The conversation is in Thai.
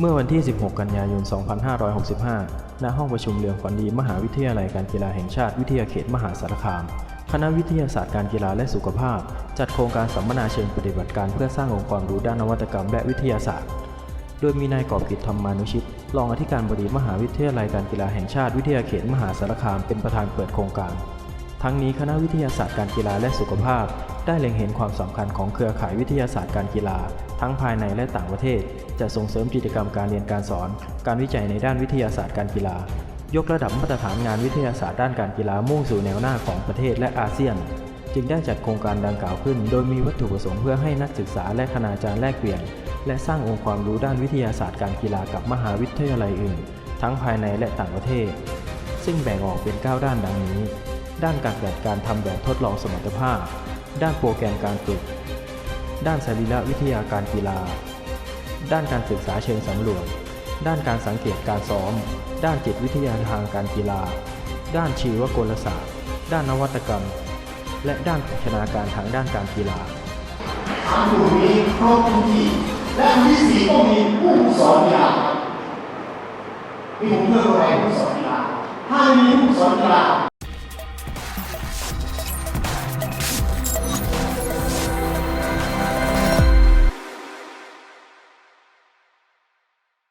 เมื่อวันที่ 16 กันยายน 2565 ณ ห้องประชุมเรืองฝันดีมหาวิทยาลัยการกีฬาแห่งชาติวิทยาเขตมหาสารคาม คณะวิทยาศาสตร์การกีฬาและสุขภาพ จัดโครงการสัมมนาเชิงปฏิบัติการเพื่อสร้างองค์ความรู้ด้านนวัตกรรมและวิทยาศาสตร์ โดยมีนายกอบกิจธรรมานุชิต รองอธิการบดีมหาวิทยาลัยการกีฬาแห่งชาติวิทยาเขตมหาสารคามเป็นประธานเปิดโครงการ ทั้งนี้คณะวิทยาศาสตร์การกีฬาและสุขภาพ ได้เล็งเห็นความสำคัญของเครือข่ายวิทยาศาสตร์การกีฬา ทั้งภายในและต่างประเทศ จะส่งเสริมกิจกรรมการเรียนการสอน การวิจัยในด้านวิทยาศาสตร์การกีฬา ยกระดับมาตรฐานงานวิทยาศาสตร์ด้านการกีฬามุ่งสู่แนวหน้าของประเทศและอาเซียนจึงได้จัดโครงการดังกล่าวขึ้น โดยมีวัตถุประสงค์เพื่อให้นักศึกษาและคณาจารย์แลกเปลี่ยน และสร้างองค์ความรู้ด้านวิทยาศาสตร์การกีฬากับมหาวิทยาลัยอื่น ทั้งภายในและต่างประเทศ ซึ่งแบ่งออกเป็น 9 ด้านดังนี้ ด้านการจัดการทำแบบทดลองสมรรถภาพ ด้านโปรแกรมการฝึก ด้านสรีรวิทยาการกีฬา ด้านการศึกษาเชิงสำรวจ ด้านการสังเกตการซ้อม ด้านจิตวิทยาทางการกีฬา ด้านชีวกลศาสตร์ ด้านนวัตกรรม และด้านโภชนาการทางด้านการกีฬาสามกลุ่มนี้ครบทุกทีและที่สี่ก็มีผู้สอนกีฬาที่ผมเลือกอะไรผู้สอนกีฬาถ้าไม่มีผู้สอนกีฬา